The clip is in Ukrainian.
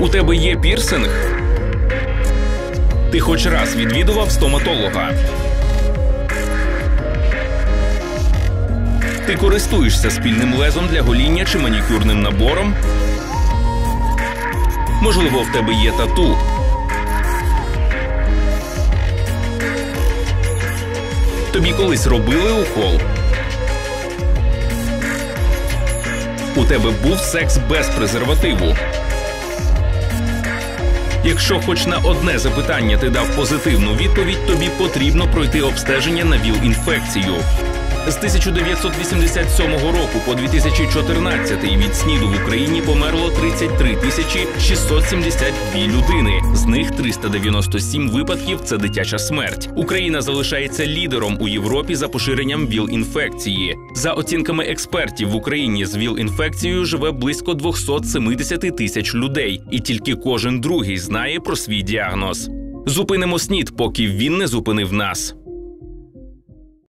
У тебе є пірсинг? Ти хоч раз відвідував стоматолога. Ти користуєшся спільним лезом для гоління чи манікюрним набором? Можливо, в тебе є тату. Тобі колись робили укол? У тебе був секс без презервативу. Якщо хоч на одне запитання ти дав позитивну відповідь, тобі потрібно пройти обстеження на ВІЛ-інфекцію. З 1987 року по 2014 від СНІДу в Україні померло 33 тисячі 672 людини. З них 397 випадків це дитяча смерть. Україна залишається лідером у Європі за поширенням ВІЛ-інфекції. За оцінками експертів в Україні з ВІЛ-інфекцією живе близько 270 тисяч людей, і тільки кожен другий знає про свій діагноз. Зупинимо СНІД, поки він не зупинив нас.